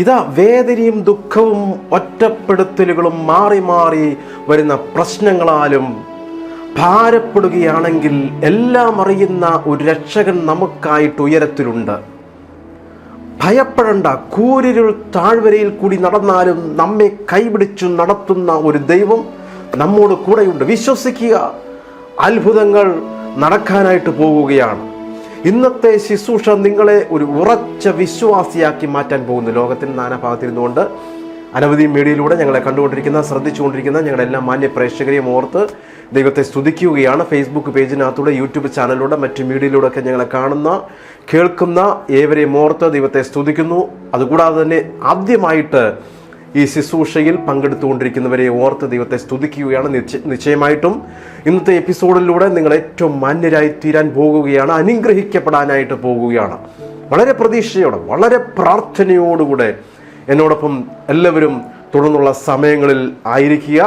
ഇതാ വേദനയും ദുഃഖവും ഒറ്റപ്പെടുത്തലുകളും മാറി മാറി വരുന്ന പ്രശ്നങ്ങളാലും ഭാരപ്പെടുകയാണെങ്കിൽ എല്ലാം അറിയുന്ന ഒരു രക്ഷകൻ നമുക്കായിട്ട് ഉയരത്തിലുണ്ട്. ഭയപ്പെടേണ്ട കൂരിരുൾ താഴ്വരയിൽ കൂടി നടന്നാലും നമ്മെ കൈപിടിച്ചു നടത്തുന്ന ഒരു ദൈവം നമ്മോട് കൂടെയുണ്ട്. വിശ്വസിക്കുക. അത്ഭുതങ്ങൾ നടക്കാനായിട്ട് പോകുകയാണ് ഇന്നത്തെ ശുശ്രൂഷ നിങ്ങളെ ഒരു ഉറച്ച വിശ്വാസിയാക്കി മാറ്റാൻ പോകുന്നു. ലോകത്തിൽ നാനാഭാഗത്തിരുന്നുകൊണ്ട് അനവധി മീഡിയയിലൂടെ ഞങ്ങളെ കണ്ടുകൊണ്ടിരിക്കുന്ന ശ്രദ്ധിച്ചുകൊണ്ടിരിക്കുന്ന ഞങ്ങളുടെ എല്ലാ മാന്യ പ്രേക്ഷകരെയും ഓർത്ത് ദൈവത്തെ സ്തുതിക്കുകയാണ്. ഫേസ്ബുക്ക് പേജിനകത്തൂടെ യൂട്യൂബ് ചാനലിലൂടെ മറ്റ് മീഡിയയിലൂടെ ഒക്കെ ഞങ്ങളെ കാണുന്ന കേൾക്കുന്ന ഏവരെയും ഓർത്ത് ദൈവത്തെ സ്തുതിക്കുന്നു. അതുകൂടാതെ തന്നെ ആദ്യമായിട്ട് ഈ ശുശ്രൂഷയിൽ പങ്കെടുത്തുകൊണ്ടിരിക്കുന്നവരെ ഓർത്ത് ദൈവത്തെ സ്തുതിക്കുകയാണ്. നിശ്ചയമായിട്ടും ഇന്നത്തെ എപ്പിസോഡിലൂടെ നിങ്ങൾ ഏറ്റവും മാന്യരായി തീരാൻ പോകുകയാണ് അനുഗ്രഹിക്കപ്പെടാനായിട്ട് പോകുകയാണ്. വളരെ പ്രതീക്ഷയോടെ വളരെ പ്രാർത്ഥനയോടുകൂടെ എന്നോടൊപ്പം എല്ലാവരും തുടർന്നുള്ള സമയങ്ങളിൽ ആയിരിക്കുക.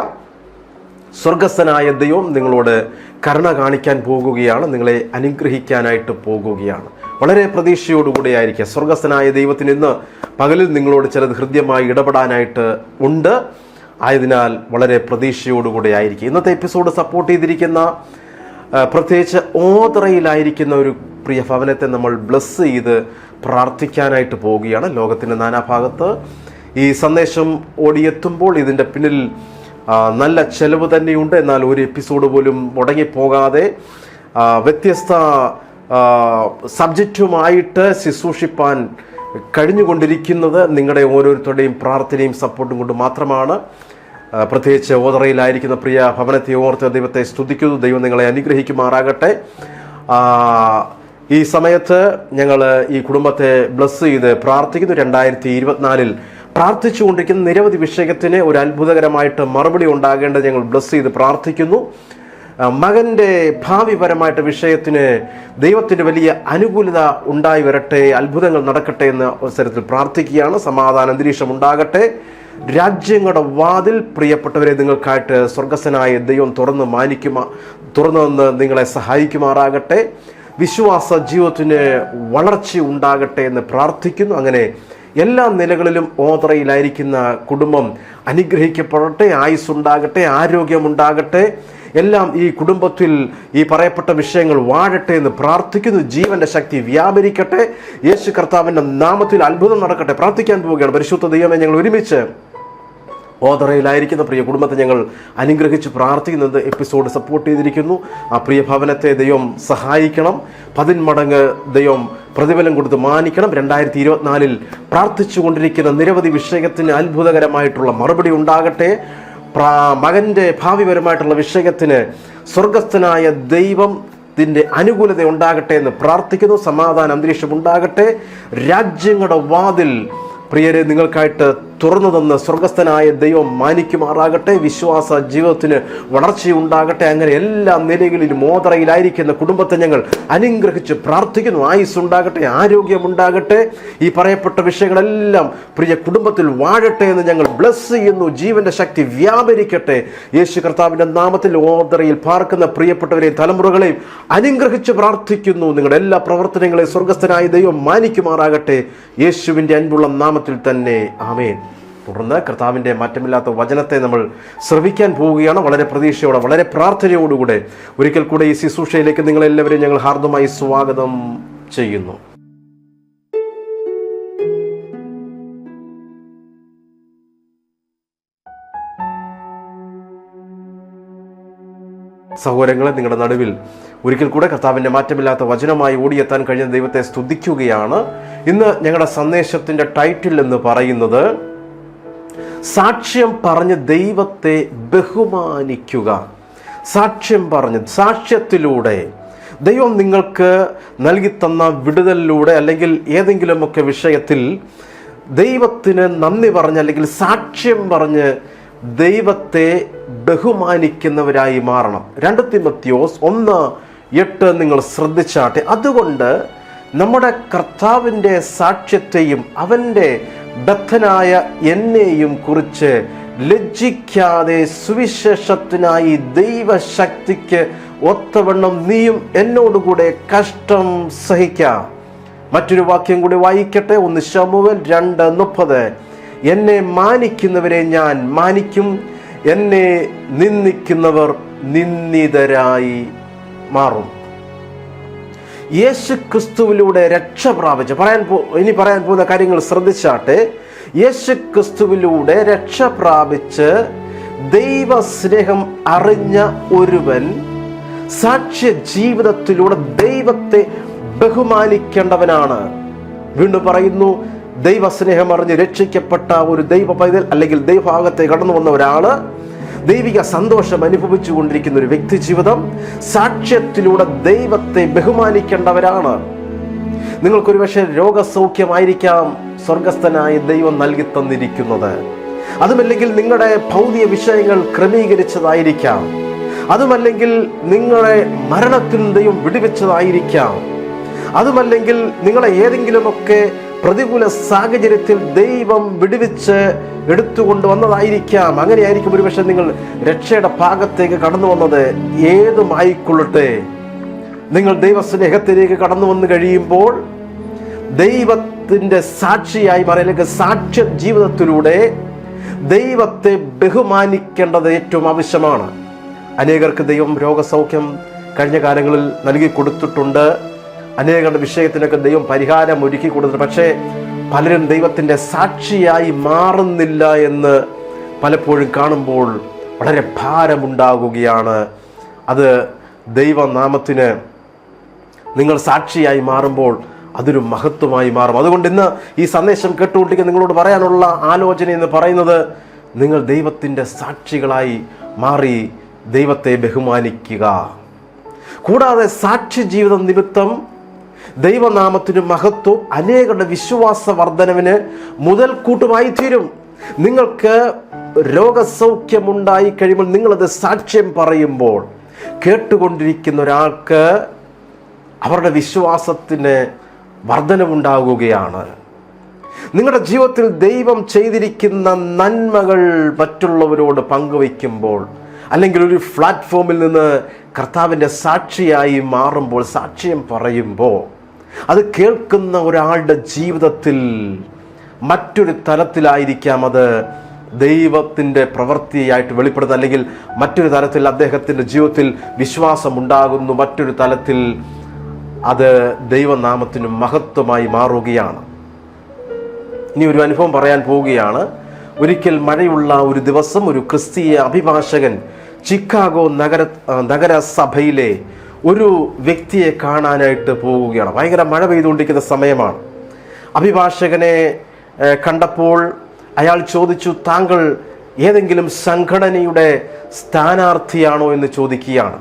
സ്വർഗസ്ഥനായ ദൈവം നിങ്ങളോട് കരുണ കാണിക്കാൻ പോകുകയാണ് നിങ്ങളെ അനുഗ്രഹിക്കാനായിട്ട് പോകുകയാണ്. വളരെ പ്രതീക്ഷയോടുകൂടി ആയിരിക്കുക സ്വർഗസ്ഥനായ ദൈവത്തിന് ഇന്ന് പകലിൽ നിങ്ങളോട് ചിലത് ഹൃദ്യമായി ഇടപെടാനായിട്ട് ഉണ്ട്. ആയതിനാൽ വളരെ പ്രതീക്ഷയോടുകൂടി ആയിരിക്കും ഇന്നത്തെ എപ്പിസോഡ് സപ്പോർട്ട് ചെയ്തിരിക്കുന്ന പ്രത്യേകിച്ച് ഓതറയിലായിരിക്കുന്ന ഒരു പ്രിയ ഭവനത്തെ നമ്മൾ ബ്ലസ് ചെയ്ത് പ്രാർത്ഥിക്കാനായിട്ട് പോവുകയാണ് ലോകത്തിന്റെ നാനാഭാഗത്ത്. ഈ സന്ദേശം ഓടിയെത്തുമ്പോൾ ഇതിന്റെ പിന്നിൽ നല്ല ചെലവ് തന്നെയുണ്ട്. എന്നാൽ ഒരു എപ്പിസോഡ് പോലും മുടങ്ങിപ്പോകാതെ വ്യത്യസ്ത സബ്ജക്റ്റുമായിട്ട് ശുശ്രൂഷിപ്പാൻ കഴിഞ്ഞുകൊണ്ടിരിക്കുന്നത് നിങ്ങളുടെ ഓരോരുത്തരുടെയും പ്രാർത്ഥനയും സപ്പോർട്ടും കൊണ്ട് മാത്രമാണ്. പ്രത്യേകിച്ച് ഓതറയിലായിരിക്കുന്ന പ്രിയ ഭവനത്തെ ഓർത്ത് ദൈവത്തെ സ്തുതിക്കുന്നു. ദൈവം നിങ്ങളെ അനുഗ്രഹിക്കുമാറാകട്ടെ. ഈ സമയത്ത് ഞങ്ങൾ ഈ കുടുംബത്തെ ബ്ലസ് ചെയ്ത് പ്രാർത്ഥിക്കുന്നു. രണ്ടായിരത്തി ഇരുപത്തിനാലിൽ പ്രാർത്ഥിച്ചുകൊണ്ടിരിക്കുന്ന നിരവധി വിഷയത്തിന് ഒരു അത്ഭുതകരമായിട്ട് മറുപടി ഉണ്ടാകേണ്ടത് ഞങ്ങൾ ബ്ലസ് ചെയ്ത് പ്രാർത്ഥിക്കുന്നു. മകന്റെ ഭാവിപരമായിട്ട് വിഷയത്തിന് ദൈവത്തിന്റെ വലിയ അനുകൂലത ഉണ്ടായി വരട്ടെ അത്ഭുതങ്ങൾ നടക്കട്ടെ എന്ന അവസരത്തിൽ പ്രാർത്ഥിക്കുകയാണ്. സമാധാന അന്തരീക്ഷം ഉണ്ടാകട്ടെ. രാജ്യങ്ങളുടെ വാതിൽ പ്രിയപ്പെട്ടവരെ നിങ്ങൾക്കായിട്ട് സ്വർഗസ്വനായ ദൈവം തുറന്ന് മാനിക്കുമാ തുറന്നു നിങ്ങളെ സഹായിക്കുമാറാകട്ടെ. വിശ്വാസ ജീവിതത്തിന് വളർച്ച ഉണ്ടാകട്ടെ എന്ന് പ്രാർത്ഥിക്കുന്നു. അങ്ങനെ എല്ലാ നിലകളിലും ഓതറയിലായിരിക്കുന്ന കുടുംബം അനുഗ്രഹിക്കപ്പെടട്ടെ ആയുസ്സുണ്ടാകട്ടെ ആരോഗ്യമുണ്ടാകട്ടെ. എല്ലാം ഈ കുടുംബത്തിൽ ഈ പറയപ്പെട്ട വിഷയങ്ങൾ വാഴട്ടെ എന്ന് പ്രാർത്ഥിക്കുന്നു. ജീവന്റെ ശക്തി വ്യാപരിക്കട്ടെ. യേശു കർത്താവിന്റെ നാമത്തിൽ അത്ഭുതം നടക്കട്ടെ. പ്രാർത്ഥിക്കാൻ പോവുകയാണ്. പരിശുദ്ധ ദൈവമേ ഞങ്ങൾ ഒരുമിച്ച് ഓതറയിലായിരിക്കുന്ന പ്രിയ കുടുംബത്തെ ഞങ്ങൾ അനുഗ്രഹിച്ച് പ്രാർത്ഥിക്കുന്നത് എപ്പിസോഡ് സപ്പോർട്ട് ചെയ്തിരിക്കുന്നു. ആ പ്രിയ ഭവനത്തെ ദൈവം സഹായിക്കണം. പതിന്മടങ്ങ് ദൈവം പ്രതിഫലം കൊടുത്ത് മാനിക്കണം. രണ്ടായിരത്തി ഇരുപത്തിനാലിൽ പ്രാർത്ഥിച്ചു കൊണ്ടിരിക്കുന്ന നിരവധി വിഷയത്തിന് അത്ഭുതകരമായിട്ടുള്ള മറുപടി ഉണ്ടാകട്ടെ. മകന്റെ ഭാവിപരമായിട്ടുള്ള വിഷയത്തിന് സ്വർഗസ്ഥനായ ദൈവം ത്തിന്റെ അനുകൂലത ഉണ്ടാകട്ടെ എന്ന് പ്രാർത്ഥിക്കുന്നു. സമാധാന അന്തരീക്ഷം ഉണ്ടാകട്ടെ. രാജ്യങ്ങളുടെ വാതിൽ പ്രിയരെ നിങ്ങൾക്കായിട്ട് തുറന്നു തന്ന് സ്വർഗസ്ഥനായ ദൈവം മാനിക്കുമാറാകട്ടെ വിശ്വാസ ജീവിതത്തിന് വളർച്ചയുണ്ടാകട്ടെ അങ്ങനെ എല്ലാ നിലകളിലും മോതറയിലായിരിക്കുന്ന കുടുംബത്തെ ഞങ്ങൾ അനുഗ്രഹിച്ച് പ്രാർത്ഥിക്കുന്നു. ആയുസ് ഉണ്ടാകട്ടെ ആരോഗ്യമുണ്ടാകട്ടെ. ഈ പറയപ്പെട്ട വിഷയങ്ങളെല്ലാം പ്രിയ കുടുംബത്തിൽ വാഴട്ടെ എന്ന് ഞങ്ങൾ ബ്ലസ് ചെയ്യുന്നു. ജീവന്റെ ശക്തി വ്യാപരിക്കട്ടെ. യേശു കർത്താവിന്റെ നാമത്തിൽ ഓതറയിൽ പാർക്കുന്ന പ്രിയപ്പെട്ടവരെയും തലമുറകളെയും അനുഗ്രഹിച്ച് പ്രാർത്ഥിക്കുന്നു. നിങ്ങളുടെ എല്ലാ പ്രവർത്തനങ്ങളെയും സ്വർഗസ്ഥനായ ദൈവം മാനിക്കുമാറാകട്ടെ. യേശുവിന്റെ അൻപുള്ള നാമത്തിൽ തന്നെ. ആമേൻ. തുടർന്ന് കർത്താവിന്റെ മാറ്റമില്ലാത്ത വചനത്തെ നമ്മൾ ശ്രവിക്കാൻ പോവുകയാണ്. വളരെ പ്രതീക്ഷയോടെ വളരെ പ്രാർത്ഥനയോടുകൂടെ ഒരിക്കൽ കൂടെ ഈ ശുശ്രൂഷയിലേക്ക് നിങ്ങളെല്ലാവരെയും ഞങ്ങൾ ഹാർദമായി സ്വാഗതം ചെയ്യുന്നു. സഹോദരങ്ങളെ നിങ്ങളുടെ നടുവിൽ ഒരിക്കൽ കൂടെ കർത്താവിന്റെ മാറ്റമില്ലാത്ത വചനമായി ഓടിയെത്താൻ കഴിഞ്ഞ ദൈവത്തെ സ്തുതിക്കുകയാണ്. ഇന്ന് ഞങ്ങളുടെ സന്ദേശത്തിന്റെ ടൈറ്റിൽ എന്ന് പറയുന്നത് സാക്ഷ്യം പറഞ്ഞ് ദൈവത്തെ ബഹുമാനിക്കുക. സാക്ഷ്യം പറഞ്ഞ് സാക്ഷ്യത്തിലൂടെ. ദൈവം നിങ്ങൾക്ക് നൽകിത്തന്ന വിടുതലിലൂടെ അല്ലെങ്കിൽ ഏതെങ്കിലുമൊക്കെ വിഷയത്തിൽ ദൈവത്തിന് നന്ദി പറഞ്ഞ് അല്ലെങ്കിൽ സാക്ഷ്യം പറഞ്ഞ് ദൈവത്തെ ബഹുമാനിക്കുന്നവരായി മാറണം. രണ്ട് തിമത്യോസ് ഒന്ന് എട്ട് നിങ്ങൾ ശ്രദ്ധിച്ചാട്ടെ. അതുകൊണ്ട് നമ്മുടെ കർത്താവിന്റെ സാക്ഷ്യത്തെയും അവന്റെ ബദ്ധനായ എന്നെയും കുറിച്ച് ലജ്ജിക്കാതെ സുവിശേഷത്തിനായി ദൈവശക്തിക്ക് ഒത്തവണ്ണം നീയും എന്നോടുകൂടെ കഷ്ടം സഹിക്കാം. മറ്റൊരു വാക്യം കൂടി വായിക്കട്ടെ. ഒന്ന് ശമുവൽ രണ്ട് മുപ്പത്. എന്നെ മാനിക്കുന്നവരെ ഞാൻ മാനിക്കും. എന്നെ നിന്ദിക്കുന്നവർ നിന്ദിതരായി മാറും. യേശു ക്രിസ്തുവിലൂടെ രക്ഷ പ്രാപിച്ച്. പറയാൻ പോ ഇനി പറയാൻ പോകുന്ന കാര്യങ്ങൾ ശ്രദ്ധിച്ചാട്ടെ. യേശു ക്രിസ്തുവിലൂടെ രക്ഷ പ്രാപിച്ച് ദൈവ സ്നേഹം അറിഞ്ഞ ഒരുവൻ സാക്ഷ്യ ജീവിതത്തിലൂടെ ദൈവത്തെ ബഹുമാനിക്കേണ്ടവനാണ്. വീണ്ടും പറയുന്നു ദൈവസ്നേഹം അറിഞ്ഞ് രക്ഷിക്കപ്പെട്ട ഒരു ദൈവ പൈതൽ അല്ലെങ്കിൽ ദൈവഭാഗത്തെ കടന്നു വന്ന ഒരാൾ ദൈവിക സന്തോഷം അനുഭവിച്ചു കൊണ്ടിരിക്കുന്ന ഒരു വ്യക്തി ജീവിതം സാക്ഷ്യത്തിലൂടെ ദൈവത്തെ ബഹുമാനിക്കേണ്ടവരാണ്. നിങ്ങൾക്കൊരു പക്ഷേ രോഗസൗഖ്യമായിരിക്കാം സ്വർഗസ്ഥനായ ദൈവം നൽകി തന്നിരിക്കുന്നത്. അതുമല്ലെങ്കിൽ നിങ്ങളുടെ ഭൗതിക വിഷയങ്ങൾ ക്രമീകരിച്ചതായിരിക്കാം. അതുമല്ലെങ്കിൽ നിങ്ങളെ മരണത്തിൽ ദൈവം വിടുവിച്ചതായിരിക്കാം. അതുമല്ലെങ്കിൽ നിങ്ങളെ ഏതെങ്കിലുമൊക്കെ പ്രതികൂല സാഹചര്യത്തിൽ ദൈവം വിടുവിച്ച് എടുത്തുകൊണ്ട് വന്നതായിരിക്കാം. അങ്ങനെയായിരിക്കും ഒരുപക്ഷെ നിങ്ങൾ രക്ഷയുടെ ഭാഗത്തേക്ക് കടന്നു വന്നത്. ഏതുമായിക്കൊള്ളട്ടെ? നിങ്ങൾ ദൈവസ്നേഹത്തിലേക്ക് കടന്നു വന്നു കഴിയുമ്പോൾ ദൈവത്തിന്റെ സാക്ഷിയായി മാറി സാക്ഷ്യ ജീവിതത്തിലൂടെ ദൈവത്തെ ബഹുമാനിക്കേണ്ടത് ഏറ്റവും ആവശ്യമാണ്. അനേകർക്ക് ദൈവം രോഗസൗഖ്യം കഴിഞ്ഞ കാലങ്ങളിൽ നൽകി കൊടുത്തിട്ടുണ്ട്. അനേകരുടെ വിഷയത്തിനൊക്കെ ദൈവം പരിഹാരം ഒരുക്കി കൊടുത്തിട്ടുണ്ട്. പക്ഷേ പലരും ദൈവത്തിന്റെ സാക്ഷിയായി മാറുന്നില്ല എന്ന് പലപ്പോഴും കാണുമ്പോൾ വളരെ ഭാരമുണ്ടാകുകയാണ്. അത് ദൈവനാമത്തിന് നിങ്ങൾ സാക്ഷിയായി മാറുമ്പോൾ അതൊരു മഹത്വമായി മാറും. അതുകൊണ്ട് ഇന്ന് ഈ സന്ദേശം കേട്ടുകൊണ്ടിരിക്കുന്ന നിങ്ങളോട് പറയാനുള്ള ആലോചന എന്ന് പറയുന്നത് നിങ്ങൾ ദൈവത്തിന്റെ സാക്ഷികളായി മാറി ദൈവത്തെ ബഹുമാനിക്കുക. കൂടാതെ സാക്ഷി ജീവിതം നിമിത്തം ദൈവനാമത്തിന് മഹത്വം അനേകരുടെ വിശ്വാസ വർധനവിന് മുതൽക്കൂട്ടുമായി തീരും. നിങ്ങൾക്ക് രോഗസൗഖ്യമുണ്ടായി കഴിയുമ്പോൾ നിങ്ങളത് സാക്ഷ്യം പറയുമ്പോൾ കേട്ടുകൊണ്ടിരിക്കുന്ന ഒരാൾക്ക് അവരുടെ വിശ്വാസത്തിന് വർധനവുണ്ടാകുകയാണ്. നിങ്ങളുടെ ജീവിതത്തിൽ ദൈവം ചെയ്തിരിക്കുന്ന നന്മകൾ മറ്റുള്ളവരോട് പങ്കുവയ്ക്കുമ്പോൾ അല്ലെങ്കിൽ ഒരു പ്ലാറ്റ്ഫോമിൽ നിന്ന് കർത്താവിന്റെ സാക്ഷിയായി മാറുമ്പോൾ സാക്ഷ്യം പറയുമ്പോൾ അത് കേൾക്കുന്ന ഒരാളുടെ ജീവിതത്തിൽ മറ്റൊരു തലത്തിലായിരിക്കാം അത് ദൈവത്തിന്റെ പ്രവൃത്തിയായിട്ട് വെളിപ്പെടുന്നത് അല്ലെങ്കിൽ മറ്റൊരു തലത്തിൽ അദ്ദേഹത്തിന്റെ ജീവിതത്തിൽ വിശ്വാസമുണ്ടാകുന്നു. മറ്റൊരു തലത്തിൽ അത് ദൈവനാമത്തിന് മഹത്വമായി മാറുകയാണ്. ഇനി ഒരു അനുഭവം പറയാൻ പോവുകയാണ്. ഒരിക്കൽ മഴയുള്ള ഒരു ദിവസം ഒരു ക്രിസ്തീയ അഭിഭാഷകൻ ചിക്കാഗോ നഗര നഗരസഭയിലെ ഒരു വ്യക്തിയെ കാണാനായിട്ട് പോവുകയാണ് ഭയങ്കര മഴ പെയ്തുകൊണ്ടിരിക്കുന്ന സമയമാണ്. അഭിഭാഷകനെ കണ്ടപ്പോൾ അയാൾ ചോദിച്ചു താങ്കൾ ഏതെങ്കിലും സംഘടനയുടെ സ്ഥാനാർത്ഥിയാണോ? എന്ന് ചോദിക്കുകയാണ്.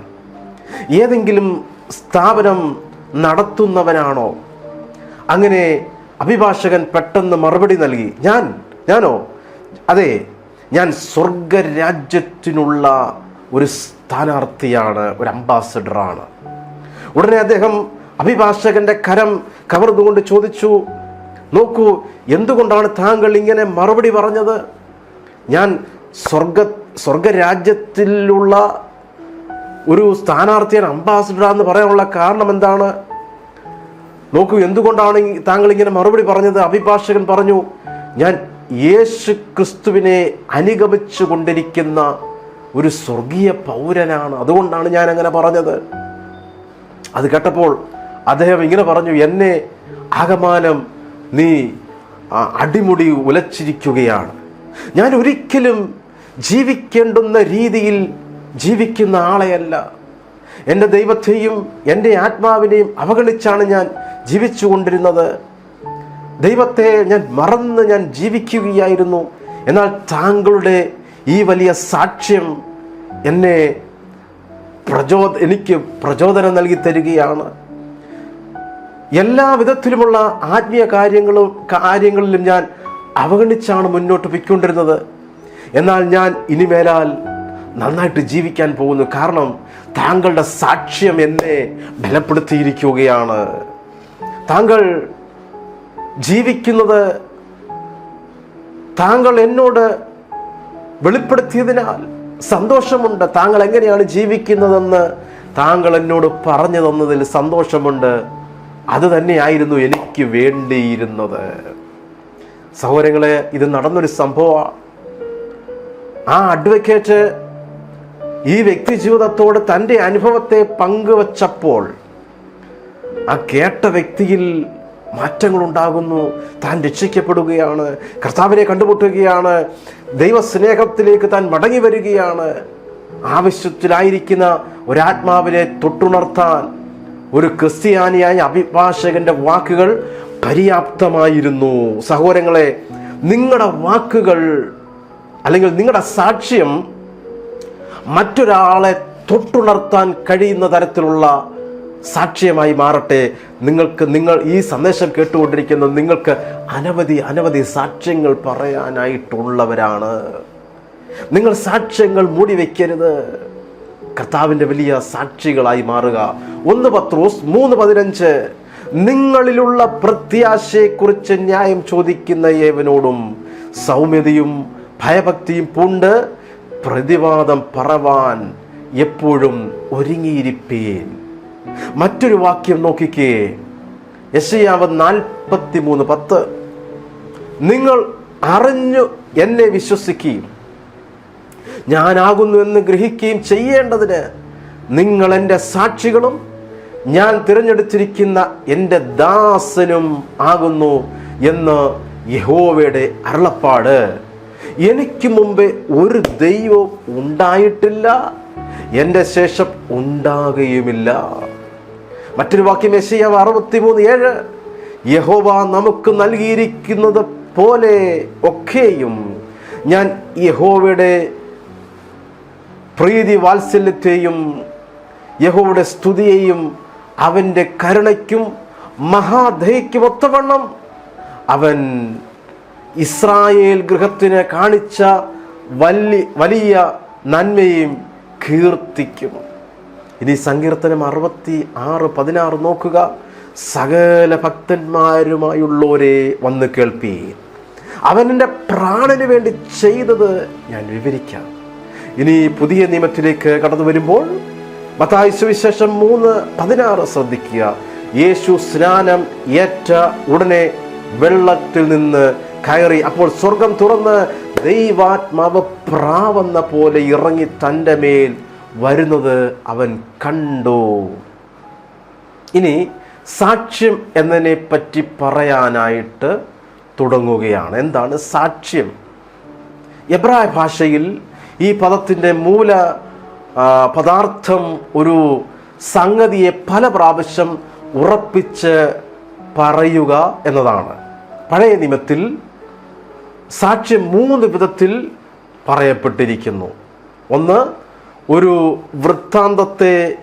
ഏതെങ്കിലും സ്ഥാപനം നടത്തുന്നവനാണോ? അങ്ങനെ അഭിഭാഷകൻ പെട്ടെന്ന് മറുപടി നൽകി ഞാൻ ഞാനോ? അതെ ഞാൻ സ്വർഗരാജ്യത്തിനുള്ള ഒരു സ്ഥാനാർത്ഥിയാണ് ഒരു അംബാസഡറാണ്. ഉടനെ അദ്ദേഹം അഭിഭാഷകന്റെ കരം കവർന്നുകൊണ്ട് ചോദിച്ചു നോക്കൂ എന്തുകൊണ്ടാണ് താങ്കൾ ഇങ്ങനെ മറുപടി പറഞ്ഞത്? ഞാൻ സ്വർഗ സ്വർഗരാജ്യത്തിലുള്ള ഒരു സ്ഥാനാർത്ഥിയാണ് അംബാസിഡർ എന്ന് പറയാനുള്ള കാരണം എന്താണ്? നോക്കൂ എന്തുകൊണ്ടാണ് താങ്കൾ ഇങ്ങനെ മറുപടി പറഞ്ഞത്? അഭിഭാഷകൻ പറഞ്ഞു ഞാൻ യേശു ക്രിസ്തുവിനെ അനുഗമിച്ചു കൊണ്ടിരിക്കുന്ന ഒരു സ്വർഗീയ പൗരനാണ്. അതുകൊണ്ടാണ് ഞാൻ അങ്ങനെ പറഞ്ഞത്. അത് കേട്ടപ്പോൾ അദ്ദേഹം ഇങ്ങനെ പറഞ്ഞു എന്നെ ആകമാനം നീ അടിമുടി ഉലച്ചിരിക്കുകയാണ്. ഞാൻ ഒരിക്കലും ജീവിക്കേണ്ടുന്ന രീതിയിൽ ജീവിക്കുന്ന ആളെയല്ല. എന്റെ ദൈവത്തെയും എന്റെ ആത്മാവിനെയും അവഗണിച്ചാണ് ഞാൻ ജീവിച്ചു കൊണ്ടിരുന്നത് ദൈവത്തെ ഞാൻ മറന്ന് ഞാൻ ജീവിക്കുകയായിരുന്നു. എന്നാൽ താങ്കളുടെ ഈ വലിയ സാക്ഷ്യം എന്നെ പ്രചോ എനിക്ക് പ്രചോദനം നൽകി തരികയാണ്. എല്ലാ വിധത്തിലുമുള്ള ആത്മീയ കാര്യങ്ങളും കാര്യങ്ങളിലും ഞാൻ അവഗണിച്ചാണ് മുന്നോട്ട് പൊയ്ക്കൊണ്ടിരുന്നത്. എന്നാൽ ഞാൻ ഇനിമേലാൽ നന്നായിട്ട് ജീവിക്കാൻ പോകുന്നു. കാരണം താങ്കളുടെ സാക്ഷ്യം എന്നെ ബലപ്പെടുത്തിയിരിക്കുകയാണ്. താങ്കൾ ജീവിക്കുന്നത് താങ്കൾ എന്നോട് വെളിപ്പെടുത്തിയതിനാൽ സന്തോഷമുണ്ട്. താങ്കൾ എങ്ങനെയാണ് ജീവിക്കുന്നതെന്ന് താങ്കൾ എന്നോട് പറഞ്ഞു തന്നതിൽ സന്തോഷമുണ്ട്. അത് തന്നെയായിരുന്നു എനിക്ക് വേണ്ടിയിരുന്നത്. സഹോദരങ്ങളെ ഇത് നടന്നൊരു സംഭവമാണ് ആ അഡ്വക്കേറ്റ് ഈ വ്യക്തി ജീവിതത്തോട് തന്റെ അനുഭവത്തെ പങ്കുവച്ചപ്പോൾ ആ കേട്ട വ്യക്തിയിൽ മാറ്റങ്ങൾ ഉണ്ടാകുന്നു താൻ രക്ഷിക്കപ്പെടുകയാണ്. കർത്താവിനെ കണ്ടുമുട്ടുകയാണ്. ദൈവസ്നേഹത്തിലേക്ക് താൻ മടങ്ങി വരികയാണ്. ആവശ്യത്തിലായിരിക്കുന്ന ഒരാത്മാവിനെ തൊട്ടുണർത്താൻ ഒരു ക്രിസ്ത്യാനിയായ അഭിഭാഷകന്റെ വാക്കുകൾ പര്യാപ്തമായിരുന്നു. സഹോദരങ്ങളെ നിങ്ങളുടെ വാക്കുകൾ അല്ലെങ്കിൽ നിങ്ങളുടെ സാക്ഷ്യം മറ്റൊരാളെ തൊട്ടുണർത്താൻ കഴിയുന്ന തരത്തിലുള്ള സാക്ഷ്യമായി മാറട്ടെ. നിങ്ങൾക്ക് നിങ്ങൾ ഈ സന്ദേശം കേട്ടുകൊണ്ടിരിക്കുന്ന നിങ്ങൾക്ക് അനവധി അനവധി സാക്ഷ്യങ്ങൾ പറയാനായിട്ടുള്ളവരാണ്. നിങ്ങൾ സാക്ഷ്യങ്ങൾ മൂടി വയ്ക്കരുത് കർത്താവിന്റെ വലിയ സാക്ഷികളായി മാറുക. ഒന്ന് പത്രോസ് മൂന്ന് പതിനഞ്ച്. നിങ്ങളിലുള്ള പ്രത്യാശയെക്കുറിച്ച് ന്യായം ചോദിക്കുന്ന ഏവനോടും സൗമ്യതയും ഭയഭക്തിയും പൂണ്ട് പ്രതിവാദം പറവാൻ എപ്പോഴും ഒരുങ്ങിയിരിപ്പീൻ. മറ്റൊരു വാക്യം നോക്കിക്കേ. യശയാവ് നാൽപ്പത്തി മൂന്ന് പത്ത്. നിങ്ങൾ അറിഞ്ഞു എന്നെ വിശ്വസിക്കുകയും ഞാനാകുന്നു എന്ന് ഗ്രഹിക്കുകയും ചെയ്യേണ്ടതിന് നിങ്ങൾ എന്റെ സാക്ഷികളും ഞാൻ തിരഞ്ഞെടുത്തിരിക്കുന്ന എന്റെ ദാസനും ആകുന്നു എന്ന് യഹോവയുടെ അരുളപ്പാട്. എനിക്ക് മുമ്പേ ഒരു ദൈവം ഉണ്ടായിട്ടില്ല. എന്റെ ശേഷം ഉണ്ടാകുകയുമില്ല. മറ്റൊരു വാക്യം യശയാവ് അറുപത്തിമൂന്ന് ഏഴ്. യഹോവ നമുക്ക് നൽകിയിരിക്കുന്നത് പോലെ ഒക്കെയും ഞാൻ യഹോവയുടെ പ്രീതി വാത്സല്യത്തെയും യഹോവയുടെ സ്തുതിയെയും അവന്റെ കരുണയ്ക്കും മഹാദയയ്ക്കും ഒത്തവണ്ണം അവൻ ഇസ്രായേൽ ഗൃഹത്തിന് കാണിച്ച വലിയ നന്മയും കീർത്തിക്കും. ഇനി സങ്കീർത്തനം അറുപത്തി ആറ് പതിനാറ് നോക്കുക. സകല ഭക്തന്മാരുമായുള്ളവരെ വന്ന് കേൾപ്പി അവൻ എന്റെ പ്രാണന് വേണ്ടി ചെയ്തത് ഞാൻ വിവരിക്കാം. ഇനി പുതിയ നിയമത്തിലേക്ക് കടന്നു വരുമ്പോൾ മത്തായി സുവിശേഷം മൂന്ന് പതിനാറ് ശ്രദ്ധിക്കുക. യേശു സ്നാനം ഏറ്റ ഉടനെ വെള്ളത്തിൽ നിന്ന് കയറി അപ്പോൾ സ്വർഗം തുറന്ന് ദൈവാത്മാവ് പ്രാവെന്ന പോലെ ഇറങ്ങി തന്റെ മേൽ വരുന്നത് അവൻ കണ്ടു. ഇനി സാക്ഷ്യം എന്നതിനെ പറ്റി പറയാനായിട്ട് തുടങ്ങുകയാണ്. എന്താണ് സാക്ഷ്യം? എബ്രായ ഭാഷയിൽ ഈ പദത്തിന്റെ മൂല പദാർത്ഥം ഒരു സംഗതിയെ പല പ്രാവശ്യം ഉറപ്പിച്ച് പറയുക എന്നതാണ്. പഴയ നിയമത്തിൽ സാക്ഷ്യം മൂന്ന് വിധത്തിൽ പറയപ്പെട്ടിരിക്കുന്നു. ഒന്ന് ഒരു വൃത്താന്തത്തെ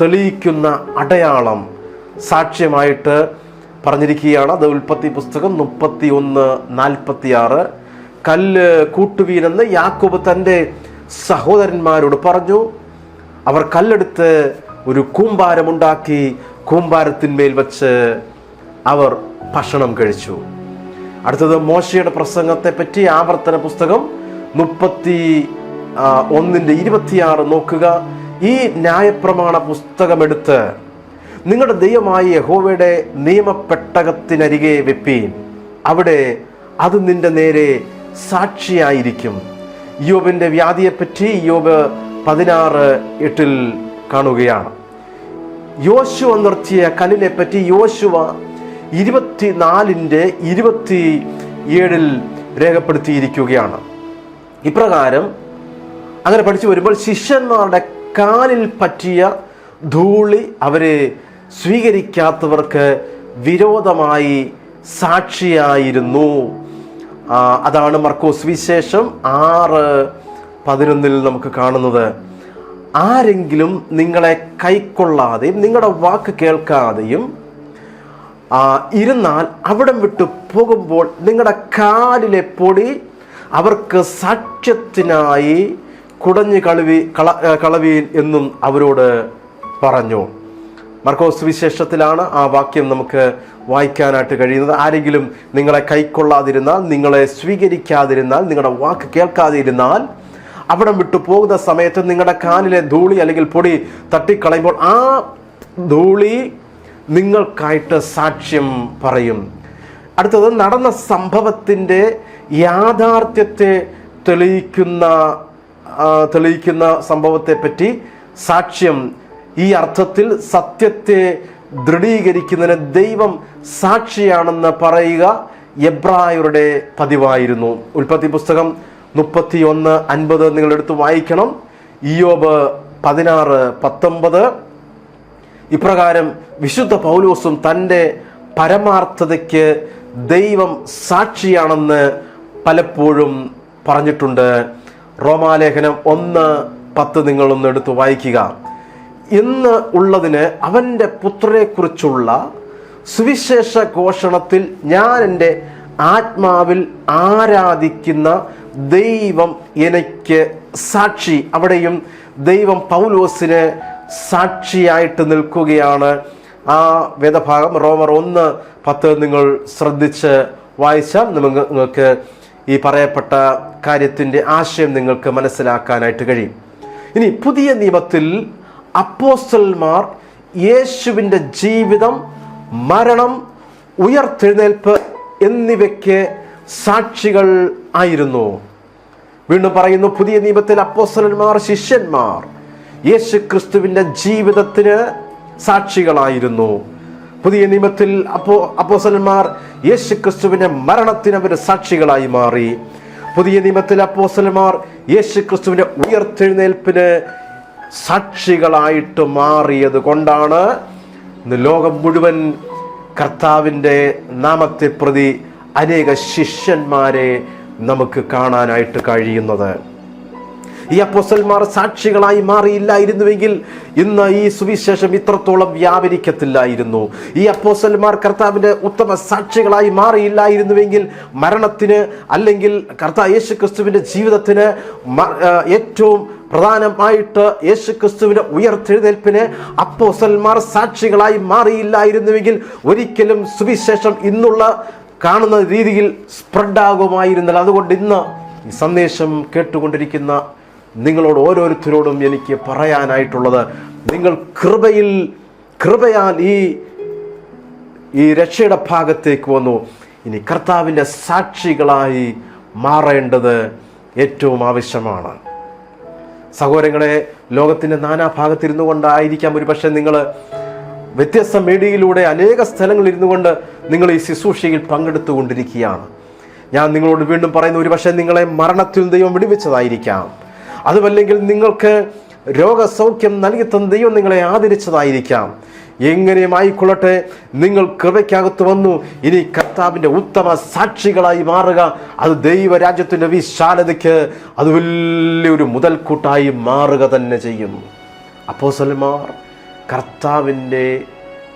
തെളിയിക്കുന്ന അടയാളം സാക്ഷ്യമായിട്ട് പറഞ്ഞിരിക്കുകയാണ്. അത് ഉൽപ്പത്തി പുസ്തകം മുപ്പത്തി ഒന്ന് നാൽപ്പത്തി ആറ് കല്ല് കൂട്ടുവീനെന്ന് യാക്കോബ് തന്റെ സഹോദരന്മാരോട് പറഞ്ഞു. അവർ കല്ലെടുത്ത് ഒരു കൂമ്പാരമുണ്ടാക്കി കൂമ്പാരത്തിന്മേൽ വച്ച് അവർ ഭക്ഷണം കഴിച്ചു. അടുത്തത് മോശയുടെ പ്രസംഗത്തെ പറ്റി ആവർത്തന പുസ്തകം മുപ്പത്തി ആ, ഒന്നിന്റെ ഇരുപത്തിയാറ് നോക്കുക. ഈ ന്യായപ്രമാണ പുസ്തകമെടുത്ത് നിങ്ങളുടെ ദൈവമായി യഹോവയുടെ നിയമപ്പെട്ടകത്തിനരികെ വെപ്പീൻ അവിടെ അത് നിന്റെ നേരെ സാക്ഷിയായിരിക്കും. യോബിന്റെ വ്യാധിയെപ്പറ്റി യോബ് പതിനാറ് എട്ടിൽ കാണുകയാണ്. യോശുവ നിർത്തിയ കല്ലിനെ പറ്റി യോശുവ ഇരുപത്തിനാലിന്റെ ഇരുപത്തി ഏഴിൽ രേഖപ്പെടുത്തിയിരിക്കുകയാണ്. ഇപ്രകാരം അങ്ങനെ പഠിച്ചു വരുമ്പോൾ ശിഷ്യന്മാരുടെ കാലിൽ പറ്റിയ ധൂളി അവരെ സ്വീകരിക്കാത്തവർക്ക് വിരോധമായി സാക്ഷിയായിരുന്നു. അതാണ് മർക്കോസ് വിശേഷം ആറ് പതിനൊന്നിൽ നമുക്ക് കാണുന്നത്. ആരെങ്കിലും നിങ്ങളെ കൈക്കൊള്ളാതെയും നിങ്ങളുടെ വാക്ക് കേൾക്കാതെയും ഇരുന്നാൽ അവിടം വിട്ട് പോകുമ്പോൾ നിങ്ങളുടെ കാലിലെ പൊടി അവർക്ക് സാക്ഷ്യത്തിനായി കുടഞ്ഞു കളവി കള കളവിയിൽ എന്നും അവരോട് പറഞ്ഞു. മർക്കോസ് വിശേഷത്തിലാണ് ആ വാക്യം നമുക്ക് വായിക്കാനായിട്ട് കഴിയുന്നത്. ആരെങ്കിലും നിങ്ങളെ കൈക്കൊള്ളാതിരുന്നാൽ നിങ്ങളെ സ്വീകരിക്കാതിരുന്നാൽ നിങ്ങളുടെ വാക്ക് കേൾക്കാതിരുന്നാൽ അവിടം വിട്ടു പോകുന്ന സമയത്ത് നിങ്ങളുടെ കാലിലെ ധൂളി അല്ലെങ്കിൽ പൊടി തട്ടിക്കളയുമ്പോൾ ആ ധൂളി നിങ്ങൾക്കായിട്ട് സാക്ഷ്യം പറയും. അടുത്തത് നടന്ന സംഭവത്തിന്റെ യാഥാർത്ഥ്യത്തെ തെളിയിക്കുന്ന തെളിയിക്കുന്ന സംഭവത്തെപ്പറ്റി സാക്ഷ്യം ഈ അർത്ഥത്തിൽ സത്യത്തെ ദൃഢീകരിക്കുന്നതിന് ദൈവം സാക്ഷിയാണെന്ന് പറയുക എബ്രായരുടെ പതിവായിരുന്നു. ഉൽപ്പത്തി പുസ്തകം മുപ്പത്തി ഒന്ന് അൻപത് നിങ്ങളെടുത്ത് വായിക്കണം. ഇയോബ് പതിനാറ് പത്തൊമ്പത്. ഇപ്രകാരം വിശുദ്ധ പൗലോസും തന്റെ പരമാർത്ഥതയ്ക്ക് ദൈവം സാക്ഷിയാണെന്ന് പലപ്പോഴും പറഞ്ഞിട്ടുണ്ട്. റോമാലേഖനം ഒന്ന് പത്ത് നിങ്ങളൊന്ന് എടുത്ത് വായിക്കുക. ഇന്ന് ഉള്ളതിന് അവന്റെ പുത്രനെക്കുറിച്ചുള്ള സുവിശേഷ ഘോഷണത്തിൽ ഞാൻ എന്റെ ആത്മാവിൽ ആരാധിക്കുന്ന ദൈവം എനിക്ക് സാക്ഷി. അവിടെയും ദൈവം പൗലോസിന് സാക്ഷിയായിട്ട് നിൽക്കുകയാണ്. ആ വേദഭാഗം റോമർ ഒന്ന് പത്ത് നിങ്ങൾ ശ്രദ്ധിച്ച് വായിച്ചാൽ നിങ്ങൾക്ക് ഈ പറയപ്പെട്ട കാര്യത്തിന്റെ ആശയം നിങ്ങൾക്ക് മനസ്സിലാക്കാനായിട്ട് കഴിയും. ഇനി പുതിയ നിയമത്തിൽ അപ്പോസ്റ്റൽമാർ യേശുവിന്റെ ജീവിതം മരണം ഉയർത്തെഴുന്നേൽപ്പ് എന്നിവയ്ക്ക് സാക്ഷികൾ ആയിരുന്നു. വീണ്ടും പറയുന്നു പുതിയ നിയമത്തിൽ അപ്പോസ്റ്റലന്മാർ ശിഷ്യന്മാർ യേശു ക്രിസ്തുവിന്റെ ജീവിതത്തിന് സാക്ഷികളായിരുന്നു. പുതിയ നിയമത്തിൽ അപ്പോ അപ്പോസലന്മാർ യേശു ക്രിസ്തുവിന്റെ മരണത്തിന് അവർ സാക്ഷികളായി മാറി. പുതിയ നിയമത്തിൽ അപ്പോസലന്മാർ യേശു ക്രിസ്തുവിന്റെ ഉയർത്തെഴുന്നേൽപ്പിന് സാക്ഷികളായിട്ട് മാറിയത് കൊണ്ടാണ് ഇന്ന് ലോകം മുഴുവൻ കർത്താവിന്റെ നാമത്തെ പ്രതി അനേക ശിഷ്യന്മാരെ നമുക്ക് കാണാനായിട്ട് കഴിയുന്നത്. ഈ അപ്പോസ്റ്റൽമാർ സാക്ഷികളായി മാറിയില്ലായിരുന്നുവെങ്കിൽ ഇന്ന് ഈ സുവിശേഷം ഇത്രത്തോളം വ്യാപരിക്കത്തില്ലായിരുന്നു. ഈ അപ്പോസൽമാർ കർത്താവിന്റെ ഉത്തമ സാക്ഷികളായി മാറിയില്ലായിരുന്നുവെങ്കിൽ മരണത്തിന് അല്ലെങ്കിൽ കർത്താവ് യേശു ക്രിസ്തുവിന്റെ ജീവിതത്തിന് ഏറ്റവും പ്രധാനമായിട്ട് യേശു ക്രിസ്തുവിന്റെ ഉയർത്തെഴുന്നേൽപ്പിന് അപ്പോസൽമാർ സാക്ഷികളായി മാറിയില്ലായിരുന്നുവെങ്കിൽ ഒരിക്കലും സുവിശേഷം ഇന്നുള്ള കാണുന്ന രീതിയിൽ സ്പ്രെഡാകുമായിരുന്നില്ല. അതുകൊണ്ട് ഇന്ന് സന്ദേശം കേട്ടുകൊണ്ടിരിക്കുന്ന നിങ്ങളോട് ഓരോരുത്തരോടും എനിക്ക് പറയാനായിട്ടുള്ളത്. നിങ്ങൾ കൃപയിൽ കൃപയാൽ ഈ ഈ രക്ഷയുടെ ഭാഗത്തേക്ക് വന്നു. ഇനി കർത്താവിന്റെ സാക്ഷികളായി മാറേണ്ടത് ഏറ്റവും ആവശ്യമാണ്. സഹോദരങ്ങളെ ലോകത്തിന്റെ നാനാഭാഗത്തിരുന്നു കൊണ്ടായിരിക്കാം ഒരു പക്ഷേ നിങ്ങൾ വ്യത്യസ്ത മീഡിയയിലൂടെ അനേക സ്ഥലങ്ങളിൽ ഇരുന്നു കൊണ്ട് നിങ്ങൾ ഈ ശുശ്രൂഷയിൽ പങ്കെടുത്തുകൊണ്ടിരിക്കുകയാണ്. ഞാൻ നിങ്ങളോട് വീണ്ടും പറയുന്ന ഒരു പക്ഷേ നിങ്ങളെ മരണത്തിൽ ദൈവം വിടുവിച്ചതായിരിക്കാം. അതുമല്ലെങ്കിൽ നിങ്ങൾക്ക് രോഗസൗഖ്യം നൽകി തന്ന ദൈവം നിങ്ങളെ ആദരിച്ചതായിരിക്കാം. എങ്ങനെയും ആയിക്കൊള്ളട്ടെ. നിങ്ങൾ കൃപയ്ക്കകത്ത് വന്നു. ഇനി കർത്താവിന്റെ ഉത്തമ സാക്ഷികളായി മാറുക. അത് ദൈവരാജ്യത്തിന്റെ വിശാലതയ്ക്ക് അത് വലിയൊരു മുതൽക്കൂട്ടായി മാറുക തന്നെ ചെയ്യും. അപ്പോസലന്മാർ കർത്താവിന്റെ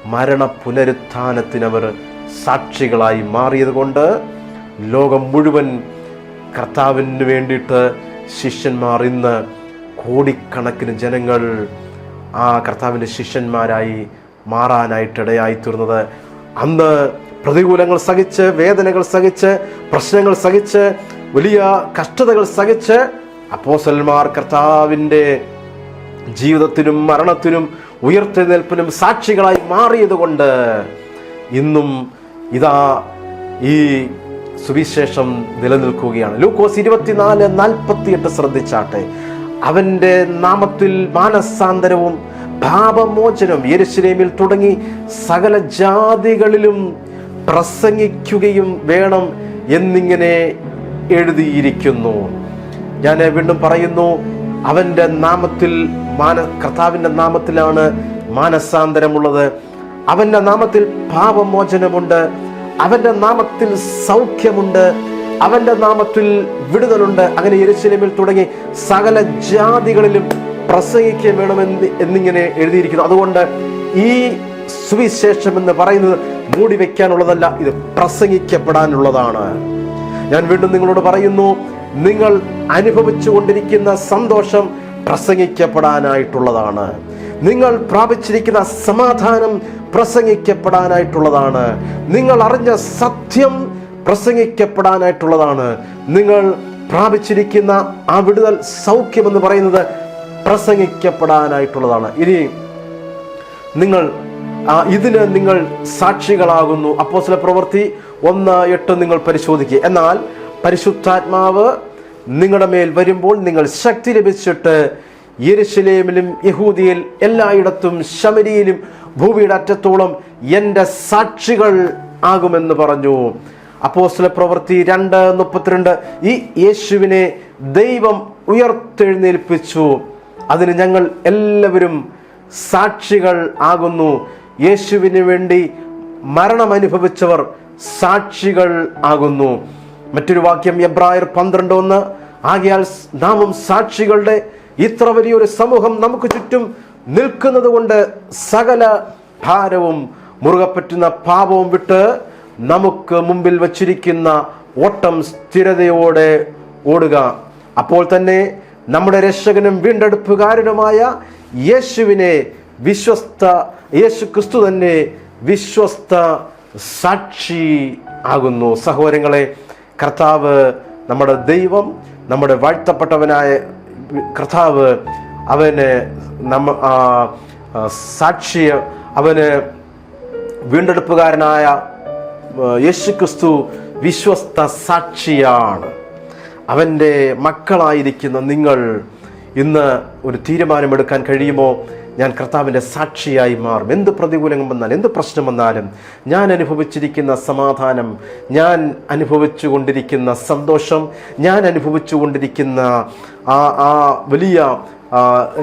മരണ പുനരുത്ഥാനത്തിനവർ സാക്ഷികളായി മാറിയത് കൊണ്ട് ലോകം മുഴുവൻ കർത്താവിന് വേണ്ടിയിട്ട് ശിഷ്യന്മാർ ഇന്ന് കോടിക്കണക്കിന് ജനങ്ങൾ ആ കർത്താവിന്റെ ശിഷ്യന്മാരായി മാറാനായിട്ടിടയായി തീർന്നത്. അന്ന് പ്രതികൂലങ്ങൾ സഹിച്ച് വേദനകൾ സഹിച്ച് പ്രശ്നങ്ങൾ സഹിച്ച് വലിയ കഷ്ടതകൾ സഹിച്ച് അപ്പോസന്മാർ കർത്താവിന്റെ ജീവിതത്തിനും മരണത്തിനും ഉയർത്തെഴുന്നേൽപ്പിനും സാക്ഷികളായി മാറിയതുകൊണ്ട് ഇന്നും ഇതാ ഈ സുവിശേഷം നിലനിൽക്കുകയാണ്. ലൂക്കോസ് ഇരുപത്തിനാല് നാൽപ്പത്തിയെട്ട് ശ്രദ്ധിച്ചാട്ടെ. അവന്റെ നാമത്തിൽ മാനസാന്തരവും പാപമോചനം യെരുശലേമിൽ തുടങ്ങി സകല ജാതികളിലും പ്രസംഗിക്കുകയും വേണം എന്നിങ്ങനെ എഴുതിയിരിക്കുന്നു. ഞാൻ വീണ്ടും പറയുന്നു അവന്റെ നാമത്തിൽ മാന കർത്താവിന്റെ നാമത്തിലാണ് മാനസാന്തരമുള്ളത്. അവന്റെ നാമത്തിൽ പാപമോചനമുണ്ട് അവന്റെ നാമത്തിൽ സൗഖ്യമുണ്ട് അവന്റെ നാമത്തിൽ വിടുതലുണ്ട്. അങ്ങനെ യെരുശലേമിൽ തുടങ്ങി സകല ജാതികളിലും പ്രസംഗിക്കാൻ വേണമെന്ന് എന്നിങ്ങനെ എഴുതിയിരിക്കുന്നു. അതുകൊണ്ട് ഈ സുവിശേഷം എന്ന് പറയുന്നത് മൂടി വെക്കാനുള്ളതല്ല ഇത് പ്രസംഗിക്കപ്പെടാനുള്ളതാണ്. ഞാൻ വീണ്ടും നിങ്ങളോട് പറയുന്നു നിങ്ങൾ അനുഭവിച്ചു കൊണ്ടിരിക്കുന്ന സന്തോഷം പ്രസംഗിക്കപ്പെടാനായിട്ടുള്ളതാണ്. നിങ്ങൾ പ്രാപിച്ചിരിക്കുന്ന സമാധാനം പ്രസംഗിക്കപ്പെടാനായിട്ടുള്ളതാണ്. നിങ്ങൾ അറിഞ്ഞ സത്യം പ്രസംഗിക്കപ്പെടാനായിട്ടുള്ളതാണ്. നിങ്ങൾ പ്രാപിച്ചിരിക്കുന്ന ആ വിടുതൽ സൗഖ്യം എന്ന് പറയുന്നത് പ്രസംഗിക്കപ്പെടാനായിട്ടുള്ളതാണ്. ഇനി നിങ്ങൾ ഇതിന് നിങ്ങൾ സാക്ഷികളാകുന്നു. അപ്പോ ചില പ്രവൃത്തി ഒന്ന് എട്ട് നിങ്ങൾ പരിശോധിക്കുക എന്നാൽ പരിശുദ്ധാത്മാവ് നിങ്ങളുടെ മേൽ വരുമ്പോൾ നിങ്ങൾ ശക്തി ലഭിച്ചിട്ട് യെരുശലേമിലും യഹൂദിയിൽ എല്ലായിടത്തും ശമരിയിലും ഭൂമിയുടെ അറ്റത്തോളം എന്റെ സാക്ഷികൾ ആകുമെന്ന് പറഞ്ഞു. അപ്പോസ്ല പ്രവൃത്തി രണ്ട് മുപ്പത്തിരണ്ട് ഈ യേശുവിനെ ദൈവം ഉയർത്തെഴുന്നേൽപ്പിച്ചു. അതിന് ഞങ്ങൾ എല്ലാവരും സാക്ഷികൾ ആകുന്നു. യേശുവിന് വേണ്ടി മരണം അനുഭവിച്ചവർ സാക്ഷികൾ ആകുന്നു. മറ്റൊരു വാക്യം എബ്രായർ പന്ത്രണ്ട് ഒന്ന് ആകയാൽ നാമം സാക്ഷികളുടെ ഇത്ര വലിയൊരു സമൂഹം നമുക്ക് ചുറ്റും നിൽക്കുന്നത് കൊണ്ട് സകല ഭാരവും മുറുകെ പറ്റുന്ന പാപവും വിട്ട് നമുക്ക് മുമ്പിൽ വച്ചിരിക്കുന്ന ഓട്ടം സ്ഥിരതയോടെ ഓടുക. അപ്പോൾ തന്നെ നമ്മുടെ രക്ഷകനും വീണ്ടെടുപ്പുകാരനുമായ യേശുവിനെ വിശ്വസ്ത യേശു ക്രിസ്തു തന്നെ വിശ്വസ്ത സാക്ഷി ആകുന്നു. സഹോദരങ്ങളെ കർത്താവ് നമ്മുടെ ദൈവം നമ്മുടെ വാഴ്ത്തപ്പെട്ടവനായ കർത്താവ് അവന് നമ്മ സാക്ഷിയ അവന് വീണ്ടെടുപ്പുകാരനായ യേശു ക്രിസ്തു വിശ്വസ്ത സാക്ഷിയാണ്. അവന്റെ മക്കളായിരിക്കുന്ന നിങ്ങൾ ഇന്ന് ഒരു തീരുമാനമെടുക്കാൻ കഴിയുമോ? ഞാൻ കർത്താവിന്റെ സാക്ഷിയായി മാറും. എന്ത് പ്രതികൂലം വന്നാലും എന്ത് പ്രശ്നം വന്നാലും ഞാൻ അനുഭവിച്ചിരിക്കുന്ന സമാധാനം ഞാൻ അനുഭവിച്ചു കൊണ്ടിരിക്കുന്ന സന്തോഷം ഞാൻ അനുഭവിച്ചു കൊണ്ടിരിക്കുന്ന ആ ആ വലിയ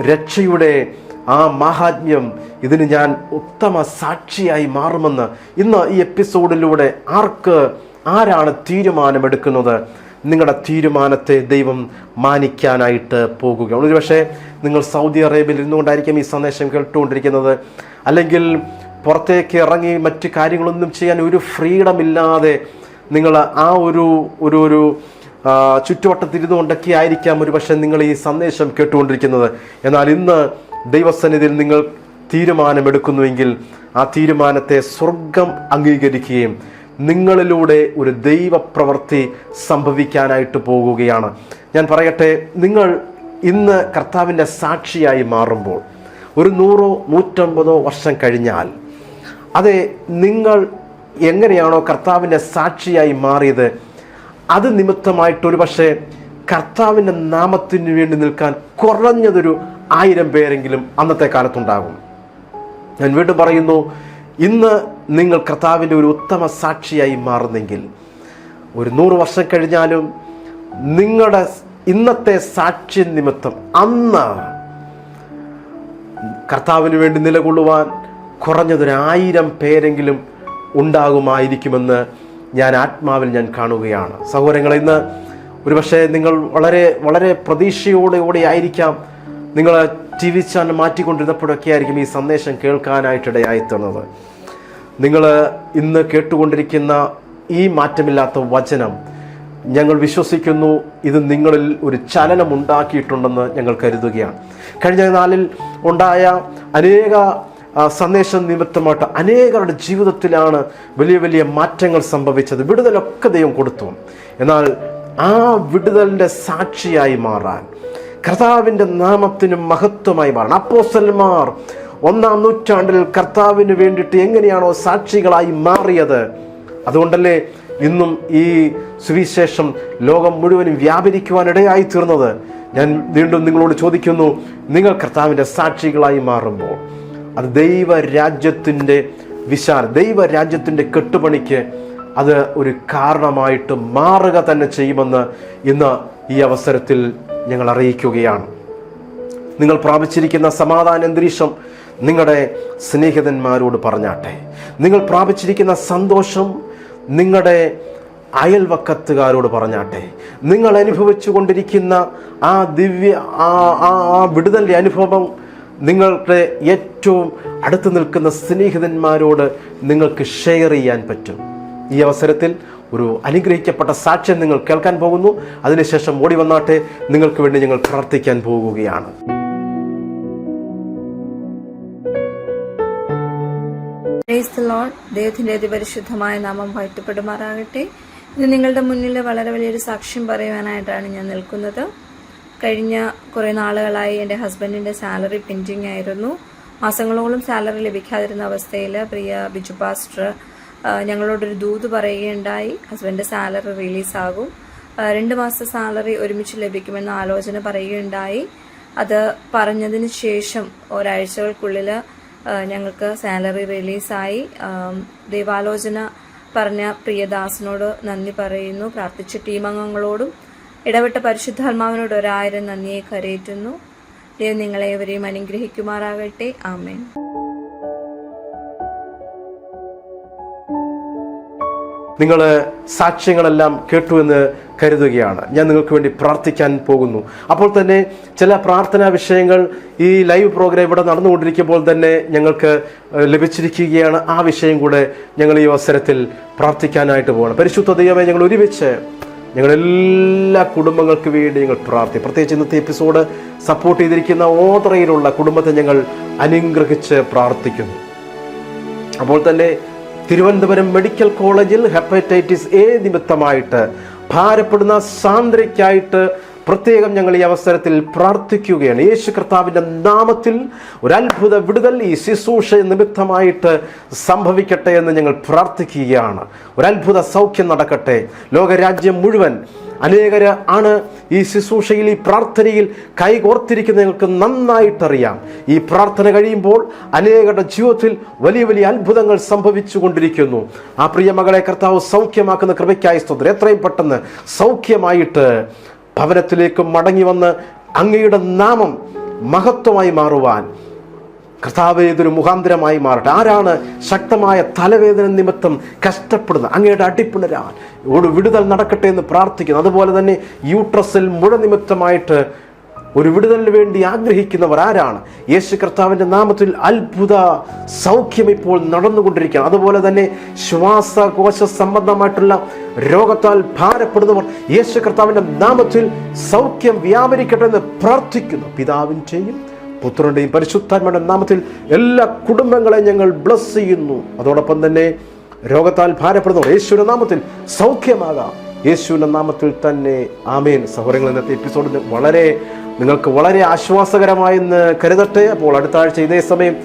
രക്ഷയുടെ ആ മഹാത്മ്യം ഇതിന് ഞാൻ ഉത്തമ സാക്ഷിയായി മാറുമെന്ന് ഇന്ന് ഈ എപ്പിസോഡിലൂടെ ആർക്ക് ആരാണ് തീരുമാനമെടുക്കുന്നത്? നിങ്ങളുടെ തീരുമാനത്തെ ദൈവം മാനിക്കാനായിട്ട് പോകുകയാണ് ഒരുപക്ഷെ നിങ്ങൾ സൗദി അറേബ്യയിൽ ഇരുന്നുകൊണ്ടായിരിക്കും ഈ സന്ദേശം കേട്ടുകൊണ്ടിരിക്കുന്നത്. അല്ലെങ്കിൽ പുറത്തേക്ക് ഇറങ്ങി മറ്റ് കാര്യങ്ങളൊന്നും ചെയ്യാൻ ഒരു ഫ്രീഡം ഇല്ലാതെ നിങ്ങൾ ആ ഒരു ഒരു ഒരു ആ, ചുറ്റുവട്ടത്തിരുന്നുകൊണ്ടൊക്കെ ആയിരിക്കാം ഒരു പക്ഷേ നിങ്ങൾ ഈ സന്ദേശം കേട്ടുകൊണ്ടിരിക്കുന്നത്. എന്നാൽ ഇന്ന് ദൈവസന്നിധിയിൽ നിങ്ങൾ തീരുമാനമെടുക്കുന്നുവെങ്കിൽ ആ തീരുമാനത്തെ സ്വർഗം അംഗീകരിക്കുകയും നിങ്ങളിലൂടെ ഒരു ദൈവപ്രവൃത്തി സംഭവിക്കാനായിട്ട് പോകുകയാണ്. ഞാൻ പറയട്ടെ നിങ്ങൾ ഇന്ന് കർത്താവിന്റെ സാക്ഷിയായി മാറുമ്പോൾ ഒരു നൂറോ നൂറ്റമ്പതോ വർഷം കഴിഞ്ഞാൽ അതെ നിങ്ങൾ എങ്ങനെയാണോ കർത്താവിന്റെ സാക്ഷിയായി മാറിയത് അത് നിമിത്തമായിട്ട് ഒരു പക്ഷേ കർത്താവിന്റെ നാമത്തിന് വേണ്ടി നിൽക്കാൻ കുറഞ്ഞതൊരു ആയിരം പേരെങ്കിലും അന്നത്തെ കാലത്തുണ്ടാകും. ഞാൻ വീണ്ടും പറയുന്നു ഇന്ന് നിങ്ങൾ കർത്താവിന്റെ ഒരു ഉത്തമ സാക്ഷിയായി മാറുന്നെങ്കിൽ ഒരു നൂറ് വർഷം കഴിഞ്ഞാലും നിങ്ങളുടെ ഇന്നത്തെ സാക്ഷി നിമിത്തം അന്ന് കർത്താവിന് വേണ്ടി നിലകൊള്ളുവാൻ കുറഞ്ഞതൊരായിരം പേരെങ്കിലും ഉണ്ടാകുമായിരിക്കുമെന്ന് ഞാൻ ആത്മാവിൽ ഞാൻ കാണുകയാണ്. സഹോദരങ്ങൾ ഇന്ന് ഒരുപക്ഷെ നിങ്ങൾ വളരെ വളരെ പ്രതീക്ഷയോടെ കൂടെ ആയിരിക്കാം. നിങ്ങൾ ടി വി ചാനൽ മാറ്റിക്കൊണ്ടിരുന്നപ്പോഴൊക്കെ ആയിരിക്കും ഈ സന്ദേശം കേൾക്കാനായിട്ടിടയായിത്തുന്നത് നിങ്ങൾ ഇന്ന് കേട്ടുകൊണ്ടിരിക്കുന്ന ഈ മാറ്റമില്ലാത്ത വചനം ഞങ്ങൾ വിശ്വസിക്കുന്നു. ഇത് നിങ്ങളിൽ ഒരു ചലനം ഉണ്ടാക്കിയിട്ടുണ്ടെന്ന് ഞങ്ങൾ കരുതുകയാണ്. കഴിഞ്ഞ നാളിൽ ഉണ്ടായ അനേക സന്ദേശം നിമിത്തമായിട്ട് അനേകരുടെ ജീവിതത്തിലാണ് വലിയ വലിയ മാറ്റങ്ങൾ സംഭവിച്ചത്. വിടുതലൊക്കെ ദൈവം കൊടുത്തു. എന്നാൽ ആ വിടുതലിന്റെ സാക്ഷിയായി മാറാൻ കർത്താവിന്റെ നാമത്തിന് മഹത്വമായി മാറണം അപ്പോസന്മാർ ഒന്നാം നൂറ്റാണ്ടിൽ കർത്താവിന് വേണ്ടിയിട്ട് എങ്ങനെയാണോ സാക്ഷികളായി മാറിയത് അതുകൊണ്ടല്ലേ ഇന്നും ഈ സുവിശേഷം ലോകം മുഴുവനും വ്യാപരിക്കുവാനിടയായി തീർന്നത്. ഞാൻ വീണ്ടും നിങ്ങളോട് ചോദിക്കുന്നു നിങ്ങൾ കർത്താവിന്റെ സാക്ഷികളായി മാറുമ്പോൾ അത് ദൈവരാജ്യത്തിന്റെ ദൈവ ദൈവരാജ്യത്തിന്റെ കെട്ടുപണിക്ക് അത് ഒരു കാരണമായിട്ട് മാറുക തന്നെ ചെയ്യുമെന്ന് ഇന്ന് ഈ അവസരത്തിൽ ഞങ്ങൾ അറിയിക്കുകയാണ്. നിങ്ങൾ പ്രാപിച്ചിരിക്കുന്ന സമാധാന അന്തരീക്ഷം നിങ്ങളുടെ സ്നേഹിതന്മാരോട് പറഞ്ഞാട്ടെ. നിങ്ങൾ പ്രാപിച്ചിരിക്കുന്ന സന്തോഷം നിങ്ങളുടെ അയൽവക്കത്തുകാരോട് പറഞ്ഞാട്ടെ. നിങ്ങൾ അനുഭവിച്ചു കൊണ്ടിരിക്കുന്ന ആ ദിവ്യ ആ ആ വിടുതലിന്റെ അനുഭവം നിങ്ങളുടെ ഏറ്റവും അടുത്ത് നിൽക്കുന്ന സ്നേഹിതന്മാരോട് നിങ്ങൾക്ക് ഷെയർ ചെയ്യാൻ പറ്റും. ഈ അവസരത്തിൽ ഒരു അനുഗ്രഹിക്കപ്പെട്ട സാക്ഷ്യം നിങ്ങൾ കേൾക്കാൻ പോകുന്നു. അതിനുശേഷം ഓടി വന്നാട്ടെ നിങ്ങൾക്ക് വേണ്ടി ഞങ്ങൾ പ്രാർത്ഥിക്കാൻ പോകുകയാണ്. ദൈവത്തിന്റെ അതിപരിശുദ്ധമായ നാമം വാഴ്ത്തപ്പെടുമാറാകട്ടെ. ഇത് നിങ്ങളുടെ മുന്നിൽ വളരെ വലിയൊരു സാക്ഷ്യം പറയുവാനായിട്ടാണ് ഞാൻ നിൽക്കുന്നത്. കഴിഞ്ഞ കുറേ നാളുകളായി എന്റെ ഹസ്ബൻഡിന്റെ സാലറി പെൻഡിങ് ആയിരുന്നു. മാസങ്ങളോളം സാലറി ലഭിക്കാതിരുന്ന അവസ്ഥയിൽ പ്രിയ ബിജു പാസ്റ്റർ ഞങ്ങളോടൊരു ദൂത് പറയുകയുണ്ടായി ഹസ്ബൻഡ് സാലറി റിലീസാകും. രണ്ട് മാസത്തെ സാലറി ഒരുമിച്ച് ലഭിക്കുമെന്ന ആലോചന പറയുകയുണ്ടായി. അത് പറഞ്ഞതിന് ശേഷം ഒരാഴ്ചകൾക്കുള്ളിൽ ഞങ്ങൾക്ക് സാലറി റിലീസായി. ദൈവാലോചന പറഞ്ഞ പ്രിയദാസിനോട് നന്ദി പറയുന്നു. പ്രാർത്ഥിച്ച ടീം അംഗങ്ങളോടും ഇടപെട്ട പരിശുദ്ധാത്മാവിനോട് ഒരായിരം നന്ദിയെ കരയേറ്റുന്നു. ദൈവം നിങ്ങളെ ഇവരെയും അനുഗ്രഹിക്കുമാറാകട്ടെ. ആമേൻ. നിങ്ങൾ സാക്ഷ്യങ്ങളെല്ലാം കേട്ടു എന്ന് കരുതുകയാണ്. ഞാൻ നിങ്ങൾക്ക് വേണ്ടി പ്രാർത്ഥിക്കാൻ പോകുന്നു. അപ്പോൾ തന്നെ ചില പ്രാർത്ഥനാ വിഷയങ്ങൾ ഈ ലൈവ് പ്രോഗ്രാം ഇവിടെ നടന്നുകൊണ്ടിരിക്കുമ്പോൾ തന്നെ ഞങ്ങൾക്ക് ലഭിച്ചിരിക്കുകയാണ്. ആ വിഷയം കൂടെ ഞങ്ങൾ ഈ അവസരത്തിൽ പ്രാർത്ഥിക്കാനായിട്ട് പോകണം പരിശുദ്ധ ദൈവമേ ഞങ്ങൾ ഒരുമിച്ച് ഞങ്ങളെല്ലാ കുടുംബങ്ങൾക്ക് വേണ്ടി ഞങ്ങൾ പ്രാർത്ഥിക്കും. പ്രത്യേകിച്ച് ഇന്നത്തെ എപ്പിസോഡ് സപ്പോർട്ട് ചെയ്തിരിക്കുന്ന ഓത്രയിലുള്ള കുടുംബത്തെ ഞങ്ങൾ അനുഗ്രഹിച്ച് പ്രാർത്ഥിക്കുന്നു. അപ്പോൾ തന്നെ തിരുവനന്തപുരം മെഡിക്കൽ കോളേജിൽ ഹെപ്പറ്റൈറ്റിസ് എ നിമിത്തമായിട്ട് ഭാരപ്പെടുന്ന സാന്ദ്രയ്ക്കായിട്ട് പ്രത്യേകം ഞങ്ങൾ ഈ അവസരത്തിൽ പ്രാർത്ഥിക്കുകയാണ്. യേശു കർത്താവിന്റെ നാമത്തിൽ ഒരു അത്ഭുത വിടുതൽ ഈ ശുശ്രൂഷ നിമിത്തമായിട്ട് സംഭവിക്കട്ടെ എന്ന് ഞങ്ങൾ പ്രാർത്ഥിക്കുകയാണ്. ഒരു അത്ഭുത സൗഖ്യം നടക്കട്ടെ. ലോകരാജ്യം മുഴുവൻ അനേകർ ആണ് ഈ ശുശ്രൂഷയിൽ ഈ പ്രാർത്ഥനയിൽ കൈകോർത്തിരിക്കുന്ന ഞങ്ങൾക്ക് നന്നായിട്ടറിയാം. ഈ പ്രാർത്ഥന കഴിയുമ്പോൾ അനേകരുടെ ജീവിതത്തിൽ വലിയ വലിയ അത്ഭുതങ്ങൾ സംഭവിച്ചു കൊണ്ടിരിക്കുന്നു ആ പ്രിയ മകളെ കർത്താവ് സൗഖ്യമാക്കുന്ന കൃപയ്ക്കായി സ്തോത്രം. എത്രയും പെട്ടെന്ന് സൗഖ്യമായിട്ട് ഭവനത്തിലേക്ക് മടങ്ങി വന്ന് അങ്ങയുടെ നാമം മഹത്വമായി മാറുവാൻ കർത്താവ് ഇതൊരു മുഖാന്തരമായി മാറട്ടെ. ആരാണ് ശക്തമായ തലവേദന നിമിത്തം കഷ്ടപ്പെടുന്നത്? അങ്ങയുടെ അടിപ്പിണരാൻ. ഒരു വിടുതൽ നടക്കട്ടെ എന്ന് പ്രാർത്ഥിക്കുന്നു. അതുപോലെ തന്നെ യൂട്രസിൽ മുഴ നിമിത്തമായിട്ട് ഒരു വിടുതലിന് വേണ്ടി ആഗ്രഹിക്കുന്നവർ ആരാണ്? യേശു കർത്താവിന്റെ നാമത്തിൽ അത്ഭുത സൗഖ്യം ഇപ്പോൾ നടന്നുകൊണ്ടിരിക്കുകയാണ്. അതുപോലെ തന്നെ ശ്വാസകോശ സംബന്ധമായിട്ടുള്ള രോഗത്താൽ ഭാരപ്പെടുന്നവർ യേശു കർത്താവിന്റെ നാമത്തിൽ സൗഖ്യം വ്യാപരിക്കട്ടെ എന്ന് പ്രാർത്ഥിക്കുന്നു. പിതാവിന്റെയും പുത്രന്റെയും പരിശുദ്ധാത്മയുടെ നാമത്തിൽ എല്ലാ കുടുംബങ്ങളെയും ഞങ്ങൾ ബ്ലസ് ചെയ്യുന്നു. അതോടൊപ്പം തന്നെ രോഗത്താൽ ഭാരപ്പെടുന്നവർ യേശുവിന്റെ നാമത്തിൽ സൗഖ്യമാകാം. യേശുവിന്റെ നാമത്തിൽ തന്നെ ആമേൻ. സഹോദരങ്ങൾ ഇന്നത്തെ എപ്പിസോഡിന് വളരെ നിങ്ങൾക്ക് വളരെ ആശ്വാസകരമായെന്ന് കരുതട്ടെ. അപ്പോൾ അടുത്ത ആഴ്ച ഇതേ സമയം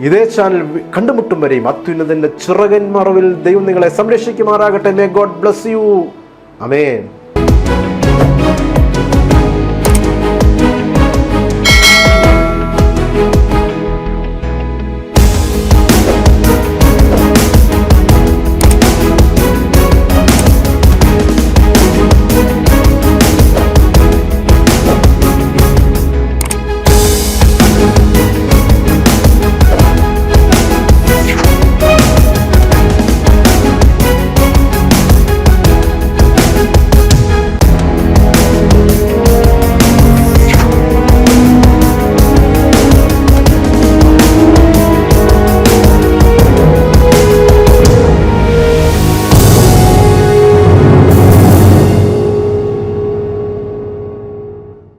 ഇതേ ചാനൽ കണ്ടുമുട്ടും വരെയും അത്യുന്നതിന്റെ ചിറകൻ മറവിൽ ദൈവം നിങ്ങളെ സംരക്ഷിക്കുമാറാകട്ടെ. May God bless you amen